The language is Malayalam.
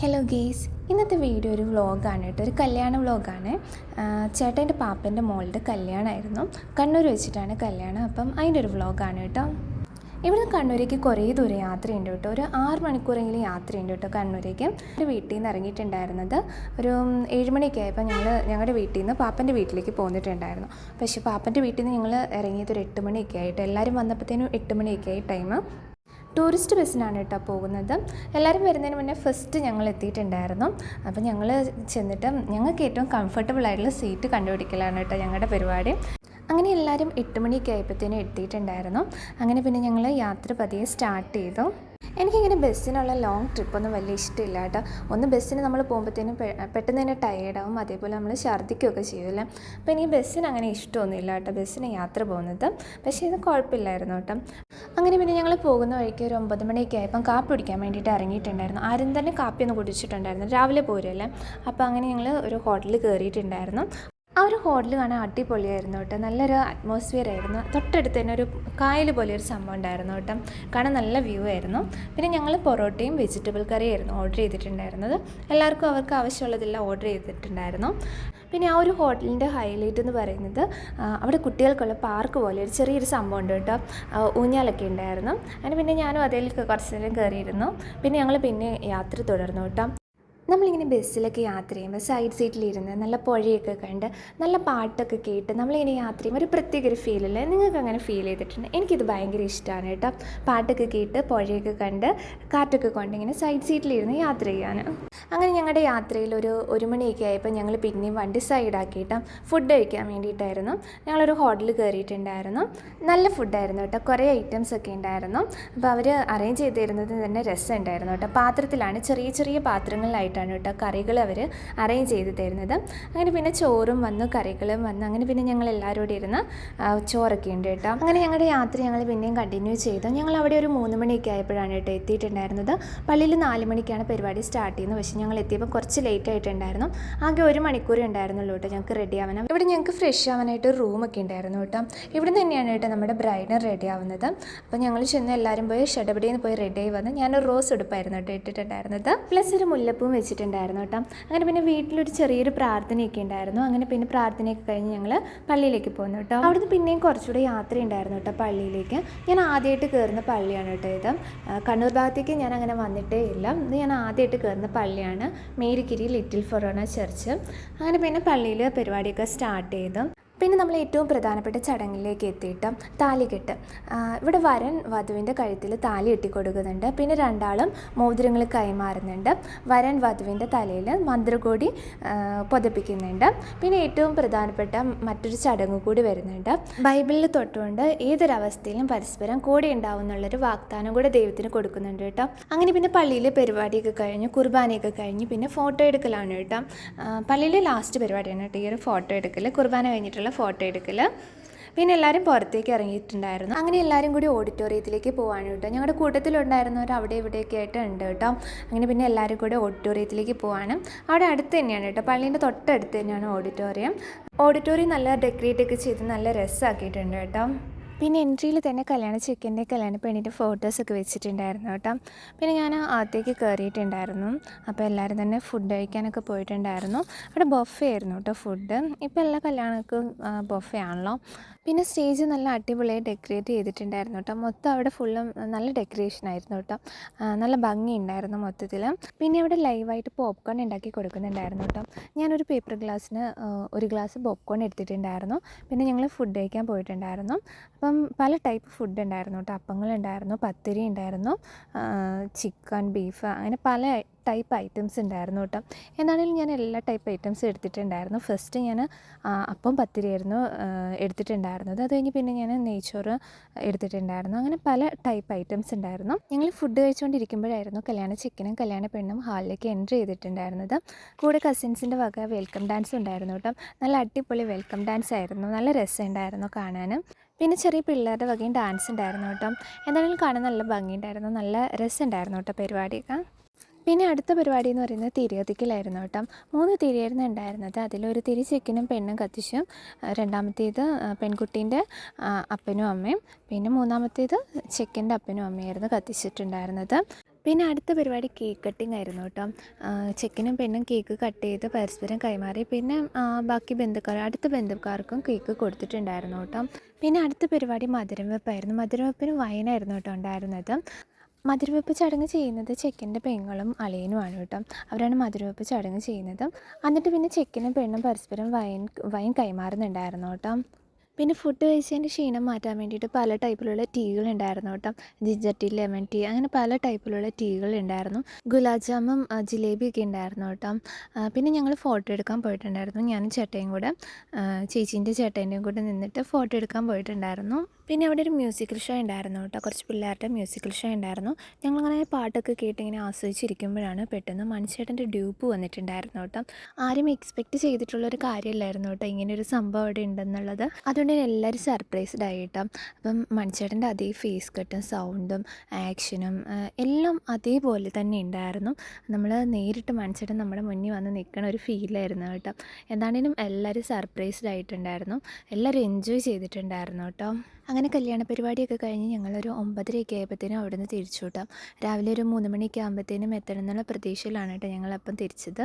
ഹലോ ഗെയ്സ് ഇന്നത്തെ വീഡിയോ ഒരു വ്ളോഗാണ് കേട്ടോ. ഒരു കല്യാണ വ്ളോഗാണ് ചേട്ടന്റെ പാപ്പന്റെ മോളുടെ കല്യാണമായിരുന്നു കണ്ണൂർ വെച്ചിട്ടാണ് കല്യാണം. അപ്പം അതിന്റെ ഒരു വ്ളോഗാണ് കേട്ടോ. ഇവിടുന്ന് കണ്ണൂരേക്ക് കുറേ ദൂരം യാത്രയുണ്ട് കേട്ടോ. ഒരു ആറ് മണിക്കൂറെങ്കിലും യാത്രയുണ്ട് കേട്ടോ കണ്ണൂരേക്ക്. എന്റെ വീട്ടിൽ നിന്ന് ഇറങ്ങിയിട്ടുണ്ടായിരുന്നത് ഒരു ഏഴ് മണിയൊക്കെ ആയപ്പോൾ ഞങ്ങൾ ഞങ്ങളുടെ വീട്ടിൽ നിന്ന് പാപ്പന്റെ വീട്ടിലേക്ക് പോന്നിട്ടുണ്ടായിരുന്നു. പക്ഷേ പാപ്പന്റെ വീട്ടിൽ നിന്ന് ഞങ്ങൾ ഇറങ്ങിയത് ഒരു എട്ട് മണിയൊക്കെ ആയിട്ട്. എല്ലാവരും വന്നപ്പോഴത്തേനും എട്ട് മണിയൊക്കെ ആയി ടൈം ടൂറിസ്റ്റ് ബസ്സിനാണ് കേട്ടോ പോകുന്നത്. എല്ലാവരും വരുന്നതിന് മുന്നേ ഫസ്റ്റ് ഞങ്ങൾ എത്തിയിട്ടുണ്ടായിരുന്നു. അപ്പോൾ ഞങ്ങൾ ചെന്നിട്ട് ഞങ്ങൾക്ക് ഏറ്റവും കംഫർട്ടബിൾ ആയിട്ടുള്ള സീറ്റ് കണ്ടുപിടിക്കലാണ് കേട്ടോ ഞങ്ങളുടെ പരിപാടി. അങ്ങനെ എല്ലാവരും എട്ട് മണിയൊക്കെ ആയപ്പോഴത്തേനും എത്തിയിട്ടുണ്ടായിരുന്നു. അങ്ങനെ പിന്നെ ഞങ്ങൾ യാത്ര പതിയെ സ്റ്റാർട്ട് ചെയ്തു. എനിക്കിങ്ങനെ ബസ്സിനുള്ള ലോങ് ട്രിപ്പൊന്നും വലിയ ഇഷ്ടമില്ല കേട്ടോ. ഒന്ന് ബസ്സിന് നമ്മൾ പോകുമ്പോഴത്തേനും പെട്ടെന്ന് തന്നെ ടയേർഡാവും അതേപോലെ നമ്മൾ ഛർദ്ദിക്കുകയൊക്കെ ചെയ്യുമല്ലേ അപ്പോൾ എനിക്ക് ബസ്സിന് അങ്ങനെ ഇഷ്ടമൊന്നുമില്ല കേട്ടോ ബസ്സിന് യാത്ര പോകുന്നത്. പക്ഷേ ഇത് കുഴപ്പമില്ലായിരുന്നു കേട്ടോ. അങ്ങനെ പിന്നെ ഞങ്ങൾ പോകുന്ന വഴിക്ക് ഒരു ഒമ്പത് മണിയൊക്കെ ആയപ്പം കാപ്പി കുടിക്കാൻ വേണ്ടിയിട്ട് ഇറങ്ങിയിട്ടുണ്ടായിരുന്നു. ആരും തന്നെ കാപ്പിയൊന്നും കുടിച്ചിട്ടുണ്ടായിരുന്നു രാവിലെ പോരല്ലേ അപ്പോൾ അങ്ങനെ ഞങ്ങൾ ഒരു ഹോട്ടലിൽ കയറിയിട്ടുണ്ടായിരുന്നു ആ ഒരു ഹോട്ടൽ കാണാൻ അടിപൊളിയായിരുന്നു കേട്ടോ. നല്ലൊരു അറ്റ്മോസ്ഫിയർ ആയിരുന്നു. തൊട്ടടുത്ത് തന്നെ ഒരു കായൽ പോലെ ഒരു സംഭവം ഉണ്ടായിരുന്നു കേട്ടോ. കാണാൻ നല്ല വ്യൂ ആയിരുന്നു. പിന്നെ ഞങ്ങൾ പൊറോട്ടയും വെജിറ്റബിൾ കറിയായിരുന്നു ഓർഡർ ചെയ്തിട്ടുണ്ടായിരുന്നത്. എല്ലാവർക്കും അവർക്ക് ആവശ്യമുള്ളതെല്ലാം ഓർഡർ ചെയ്തിട്ടുണ്ടായിരുന്നു. പിന്നെ ആ ഒരു ഹോട്ടലിന്റെ ഹൈലൈറ്റ് എന്ന് പറയുന്നത് അവിടെ കുട്ടികൾക്കുള്ള പാർക്ക് പോലെ ഒരു ചെറിയൊരു സംഭവം ഉണ്ട് കേട്ടോ. ഊഞ്ഞാലൊക്കെ ഉണ്ടായിരുന്നു. അതിന് പിന്നെ ഞാനും അതിലേക്ക് കുറച്ച് നേരം കയറിയിരുന്നു. പിന്നെ ഞങ്ങൾ പിന്നെ യാത്ര തുടർന്നു കേട്ടോ. നമ്മളിങ്ങനെ ബസ്സിലൊക്കെ യാത്ര ചെയ്യുമ്പോൾ സൈഡ് സീറ്റിലിരുന്ന് നല്ല പുഴയൊക്കെ കണ്ട് നല്ല പാട്ടൊക്കെ കേട്ട് നമ്മളിങ്ങനെ യാത്ര ചെയ്യുമ്പോൾ ഒരു പ്രത്യേക ഒരു ഫീലല്ലേ നിങ്ങൾക്ക് അങ്ങനെ ഫീൽ ചെയ്തിട്ടുണ്ട്? എനിക്കിത് ഭയങ്കര ഇഷ്ടമാണ് കേട്ടോ. പാട്ടൊക്കെ കേട്ട് പുഴയൊക്കെ കണ്ട് കാറ്റൊക്കെ കൊണ്ട് ഇങ്ങനെ സൈഡ് സീറ്റിലിരുന്ന് യാത്ര ചെയ്യാൻ. അങ്ങനെ ഞങ്ങളുടെ യാത്രയിൽ ഒരു ഒരു മണിയൊക്കെ ആയപ്പോൾ ഞങ്ങൾ പിന്നെയും വണ്ടി സൈഡാക്കിയിട്ട് ഫുഡ് കഴിക്കാൻ വേണ്ടിയിട്ടായിരുന്നു. ഞങ്ങളൊരു ഹോട്ടലിൽ കയറിയിട്ടുണ്ടായിരുന്നു. നല്ല ഫുഡായിരുന്നു കേട്ടോ. കുറേ ഐറ്റംസ് ഒക്കെ ഉണ്ടായിരുന്നു. അപ്പോൾ അവർ അറേഞ്ച് ചെയ്ത് തരുന്നത് തന്നെ രസമുണ്ടായിരുന്നു കേട്ടോ. പാത്രത്തിലാണ് ചെറിയ ചെറിയ പാത്രങ്ങളിലായിട്ടാണ് കേട്ടോ കറികൾ അവർ അറേഞ്ച് ചെയ്ത് തരുന്നത്. അങ്ങനെ പിന്നെ ചോറും വന്നു കറികളും വന്നു. അങ്ങനെ പിന്നെ ഞങ്ങൾ എല്ലാവരും കൂടി ഇരുന്ന് ചോറൊക്കെ ഉണ്ട് കേട്ടോ. അങ്ങനെ ഞങ്ങളുടെ യാത്ര ഞങ്ങൾ പിന്നെയും കണ്ടിന്യൂ ചെയ്തു. ഞങ്ങൾ അവിടെ ഒരു മൂന്ന് മണിയൊക്കെ ആയപ്പോഴാണ് കേട്ടോ എത്തിയിട്ടുണ്ടായിരുന്നത്. പള്ളിയിൽ നാല് മണിക്കാണ് പരിപാടി സ്റ്റാർട്ട് ചെയ്യുന്നത്. പക്ഷേ ഞങ്ങൾ എത്തിയപ്പോൾ കുറച്ച് ലേറ്റ് ആയിട്ടുണ്ടായിരുന്നു. ആകെ ഒരു മണിക്കൂർ ഉണ്ടായിരുന്നുള്ളൂ കേട്ടോ ഞങ്ങൾക്ക് റെഡി ആവാനും ഇവിടെ ഞങ്ങൾക്ക് ഫ്രഷ് ആവാനായിട്ട് ഒരു റൂമൊക്കെ ഉണ്ടായിരുന്നു കേട്ടോ. ഇവിടെ തന്നെയാണ് കേട്ടോ നമ്മുടെ ബ്രൈഡിന് റെഡി ആവുന്നത്. അപ്പോൾ ഞങ്ങൾ ചെന്ന് എല്ലാവരും പോയി ഷെഡബടിയിൽ നിന്ന് പോയി റെഡി ആയി വന്ന് ഞാനൊരു റോസ് ഉടുപ്പായിരുന്നു കേട്ടോ ഇട്ടിട്ടുണ്ടായിരുന്നത്. പ്ലസ് ഒരു മുല്ലപ്പൂവും വെച്ചിട്ടുണ്ടായിരുന്നു കേട്ടോ. അങ്ങനെ പിന്നെ വീട്ടിലൊരു ചെറിയൊരു പ്രാർത്ഥനയൊക്കെ ഉണ്ടായിരുന്നു. അങ്ങനെ പിന്നെ പ്രാർത്ഥനയൊക്കെ കഴിഞ്ഞ് ഞങ്ങൾ പള്ളിയിലേക്ക് പോകുന്നു കേട്ടോ. അവിടുന്ന് പിന്നെയും കുറച്ചുകൂടെ യാത്ര ഉണ്ടായിരുന്നു കേട്ടോ പള്ളിയിലേക്ക്. ഞാൻ ആദ്യമായിട്ട് കയറുന്ന പള്ളിയാണ് കേട്ടോ ഇത്. കണ്ണൂർ ഭാഗത്തേക്ക് ഞാൻ അങ്ങനെ വന്നിട്ടേ ഇല്ല. ഇത് ഞാൻ ആദ്യമായിട്ട് കയറുന്ന പള്ളിയാണ് മേരിക്കിരി ലിറ്റിൽ ഫൊറോണ ചർച്ച്. അങ്ങനെ പിന്നെ പള്ളിയിൽ പരിപാടിയൊക്കെ സ്റ്റാർട്ട് ചെയ്തു. പിന്നെ നമ്മൾ ഏറ്റവും പ്രധാനപ്പെട്ട ചടങ്ങിലേക്ക് എത്തിയിട്ട് താലികെട്ട് ഇവിടെ വരൻ വധുവിന്റെ കഴുത്തിൽ താലി കെട്ടിക്കൊടുക്കുന്നുണ്ട്. പിന്നെ രണ്ടാളും മോതിരങ്ങൾ കൈമാറുന്നുണ്ട്. വരൻ വധുവിന്റെ തലയിൽ മന്ത്രകോടി പൊതപ്പിക്കുന്നുണ്ട്. പിന്നെ ഏറ്റവും പ്രധാനപ്പെട്ട മറ്റൊരു ചടങ്ങ് കൂടി വരുന്നുണ്ട്. ബൈബിളിൽ തൊട്ടുകൊണ്ട് ഏതൊരവസ്ഥയിലും പരസ്പരം കൂടെ ഉണ്ടാവും എന്നുള്ളൊരു വാഗ്ദാനം കൂടെ ദൈവത്തിന് കൊടുക്കുന്നുണ്ട് കേട്ടോ. അങ്ങനെ പിന്നെ പള്ളിയിലെ പരിപാടിയൊക്കെ കഴിഞ്ഞ് കുർബാനയൊക്കെ കഴിഞ്ഞ് പിന്നെ ഫോട്ടോ എടുക്കലാണ് കേട്ടോ. പള്ളിയിലെ ലാസ്റ്റ് പരിപാടിയാണ് കേട്ടോ. ഈ ഒരു ഫോട്ടോ എടുക്കൽ കുർബാന കഴിഞ്ഞിട്ടുള്ള ഫോട്ടോ എടുക്കൽ പിന്നെ എല്ലാവരും പുറത്തേക്ക് ഇറങ്ങിയിട്ടുണ്ടായിരുന്നു. അങ്ങനെ എല്ലാവരും കൂടി ഓഡിറ്റോറിയത്തിലേക്ക് പോവാണ് കേട്ടോ. ഞങ്ങളുടെ കൂട്ടത്തിലുണ്ടായിരുന്നവർ അവിടെ ഇവിടെയൊക്കെ ആയിട്ട് ഉണ്ട് കേട്ടോ. അങ്ങനെ പിന്നെ എല്ലാവരും കൂടി ഓഡിറ്റോറിയത്തിലേക്ക് പോവാണ്. അവിടെ അടുത്ത് തന്നെയാണ് കേട്ടോ. പള്ളീന്റെ തൊട്ടടുത്ത് തന്നെയാണ് ഓഡിറ്റോറിയം ഓഡിറ്റോറിയം നല്ല ഡെക്കറേറ്റ് ഒക്കെ ചെയ്ത് നല്ല രസമാക്കിയിട്ടുണ്ട് കേട്ടോ. പിന്നെ എൻട്രിയിൽ തന്നെ കല്യാണ ചെക്കന്റെ കല്യാണ പെണ്ണിന്റെ ഫോട്ടോസൊക്കെ വെച്ചിട്ടുണ്ടായിരുന്നു കേട്ടോ. പിന്നെ ഞാൻ അകത്തേക്ക് കയറിയിട്ടുണ്ടായിരുന്നു. അപ്പോൾ എല്ലാവരും തന്നെ ഫുഡ് കഴിക്കാനൊക്കെ പോയിട്ടുണ്ടായിരുന്നു. അവിടെ ബൊഫേ ആയിരുന്നു കേട്ടോ ഫുഡ് ഇപ്പോൾ എല്ലാ കല്യാണങ്ങൾക്കും ബൊഫേ ആണല്ലോ. പിന്നെ സ്റ്റേജ് നല്ല അടിപൊളിയായി ഡെക്കറേറ്റ് ചെയ്തിട്ടുണ്ടായിരുന്നു കേട്ടോ. മൊത്തം അവിടെ ഫുള്ളും നല്ല ഡെക്കറേഷൻ ആയിരുന്നു കേട്ടോ. നല്ല ഭംഗിയുണ്ടായിരുന്നു മൊത്തത്തിൽ പിന്നെ അവിടെ ലൈവായിട്ട് പോപ്കോൺ ഉണ്ടാക്കി കൊടുക്കുന്നുണ്ടായിരുന്നു കേട്ടോ. ഞാനൊരു പേപ്പർ ഗ്ലാസ്സിന് ഒരു ഗ്ലാസ് പോപ്കോൺ എടുത്തിട്ടുണ്ടായിരുന്നു. പിന്നെ ഞങ്ങൾ ഫുഡ് കഴിക്കാൻ പോയിട്ടുണ്ടായിരുന്നു. അപ്പം പല ടൈപ്പ് ഫുഡ് ഉണ്ടായിരുന്നു കേട്ടോ. അപ്പങ്ങളുണ്ടായിരുന്നു പത്തിരി ഉണ്ടായിരുന്നു ചിക്കൻ ബീഫ് അങ്ങനെ പല ടൈപ്പ് ഐറ്റംസ് ഉണ്ടായിരുന്നു കേട്ടോ. എന്നാണെങ്കിലും ഞാൻ എല്ലാ ടൈപ്പ് ഐറ്റംസ് എടുത്തിട്ടുണ്ടായിരുന്നു. ഫസ്റ്റ് ഞാൻ അപ്പം പത്തിരിയായിരുന്നു എടുത്തിട്ടുണ്ടായിരുന്നത്. അത് കഴിഞ്ഞ് പിന്നെ ഞാൻ നെയ്ച്ചോറ് എടുത്തിട്ടുണ്ടായിരുന്നു. അങ്ങനെ പല ടൈപ്പ് ഐറ്റംസ് ഉണ്ടായിരുന്നു. ഞങ്ങൾ ഫുഡ് കഴിച്ചുകൊണ്ടിരിക്കുമ്പോഴായിരുന്നു കല്യാണ ചിക്കനും കല്യാണ പെണ്ണും ഹാളിലേക്ക് എൻട്രി ചെയ്തിട്ടുണ്ടായിരുന്നത്. കൂടെ കസിൻസിന്റെ വക വെൽക്കം ഡാൻസ് ഉണ്ടായിരുന്നു കേട്ടോ. നല്ല അടിപൊളി വെൽക്കം ഡാൻസ് ആയിരുന്നു. നല്ല രസമുണ്ടായിരുന്നു കാണാൻ. പിന്നെ ചെറിയ പിള്ളേരുടെ വകയും ഡാൻസ് ഉണ്ടായിരുന്നു കേട്ടോ. എന്തായാലും കാണാൻ നല്ല ഭംഗിയുണ്ടായിരുന്നു. നല്ല രസമുണ്ടായിരുന്നു കേട്ടോ പരിപാടിയൊക്കെ. പിന്നെ അടുത്ത പരിപാടി എന്ന് പറയുന്നത് തിരികത്തിക്കലായിരുന്നു കേട്ടോ. മൂന്ന് തിരിയായിരുന്നു ഉണ്ടായിരുന്നത്. അതിലൊരു തിരി ചെക്കനും പെണ്ണും കത്തിച്ചും രണ്ടാമത്തേത് പെൺകുട്ടീന്റെ അപ്പനും അമ്മയും പിന്നെ മൂന്നാമത്തേത് ചെക്കന്റെ അപ്പനും അമ്മയായിരുന്നു കത്തിച്ചിട്ടുണ്ടായിരുന്നത്. പിന്നെ അടുത്ത പരിപാടി കേക്ക് കട്ടിംഗ് ആയിരുന്നു കേട്ടോ. ചെക്കനും പെണ്ണും കേക്ക് കട്ട് ചെയ്ത് പരസ്പരം കൈമാറി. പിന്നെ ബാക്കി ബന്ധുക്കാർ അടുത്ത ബന്ധുക്കാർക്കും കേക്ക് കൊടുത്തിട്ടുണ്ടായിരുന്നു കേട്ടോ. പിന്നെ അടുത്ത പരിപാടി മധുരം വെപ്പായിരുന്നു. മധുരം വെപ്പിന് വൈനായിരുന്നു കേട്ടോ ഉണ്ടായിരുന്നത്. മധുരവെപ്പ് ചടങ്ങ് ചെയ്യുന്നത് ചെക്കന്റെ പെങ്ങളും അളിയനുമാണ് കേട്ടോ. അവരാണ് മധുരവെപ്പ് ചടങ്ങ് ചെയ്യുന്നത്. എന്നിട്ട് പിന്നെ ചെക്കനും പെണ്ണും പരസ്പരം വൈൻ വൈൻ കൈമാറുന്നുണ്ടായിരുന്നു കേട്ടോ. പിന്നെ ഫുഡ് കഴിച്ചതിന്റെ ക്ഷീണം മാറ്റാൻ വേണ്ടിയിട്ട് പല ടൈപ്പിലുള്ള ടീകൾ ഉണ്ടായിരുന്നു കേട്ടോ. ജിഞ്ചർ ടീ ലെമൺ ടീ അങ്ങനെ പല ടൈപ്പിലുള്ള ടീകൾ ഉണ്ടായിരുന്നു. ഗുലാബ് ജാമും ജിലേബിയൊക്കെ ഉണ്ടായിരുന്നു കേട്ടോ. പിന്നെ ഞങ്ങൾ ഫോട്ടോ എടുക്കാൻ പോയിട്ടുണ്ടായിരുന്നു. ഞാനും ചേട്ടയും കൂടെ ചേച്ചീന്റെ ചേട്ടന്റെയും കൂടെ നിന്നിട്ട് ഫോട്ടോ എടുക്കാൻ പോയിട്ടുണ്ടായിരുന്നു. പിന്നെ അവിടെ ഒരു മ്യൂസിക്കൽ ഷോ ഉണ്ടായിരുന്നു കേട്ടോ. കുറച്ച് പിള്ളേരുടെ മ്യൂസിക്കൽ ഷോ ഉണ്ടായിരുന്നു. ഞങ്ങളങ്ങനെ പാട്ടൊക്കെ കേട്ട് ഇങ്ങനെ ആസ്വദിച്ചിരിക്കുമ്പോഴാണ് പെട്ടെന്ന് മനുഷ്യേട്ടന്റെ ഡ്യൂപ്പ് വന്നിട്ടുണ്ടായിരുന്നു കേട്ടോ. ആരും എക്സ്പെക്റ്റ് ചെയ്തിട്ടുള്ള ഒരു കാര്യമല്ലായിരുന്നു കേട്ടോ ഇങ്ങനെ ഒരു സംഭവം അവിടെ ഉണ്ടെന്നുള്ളത്. അതുകൊണ്ട് തന്നെ എല്ലാവരും സർപ്രൈസ്ഡ് ആയിട്ടോ കേട്ടോ അപ്പം മൺചേട്ടന്റെ അതേ ഫേസ് കട്ടും സൗണ്ടും ആക്ഷനും എല്ലാം അതേപോലെ തന്നെ ഉണ്ടായിരുന്നു നമ്മൾ നേരിട്ട് മൺചേട്ടൻ നമ്മുടെ മുന്നിൽ വന്ന് നിൽക്കണ ഒരു ഫീലായിരുന്നു കേട്ടോ. എന്താണേലും എല്ലാവരും സർപ്രൈസ്ഡ് ആയിട്ടുണ്ടായിരുന്നു. എല്ലാവരും എൻജോയ് ചെയ്തിട്ടുണ്ടായിരുന്നു കേട്ടോ. അങ്ങനെ കല്യാണ പരിപാടിയൊക്കെ കഴിഞ്ഞ് ഞങ്ങളൊരു ഒമ്പതരയൊക്കെ ആയപ്പോഴത്തേനും അവിടെ നിന്ന് തിരിച്ചു വിട്ടാം രാവിലെ ഒരു മൂന്ന് മണിയൊക്കെ ആകുമ്പോഴത്തേനും എത്തണം എന്നുള്ള പ്രതീക്ഷയിലാണ് കേട്ടോ ഞങ്ങളപ്പം തിരിച്ചത്.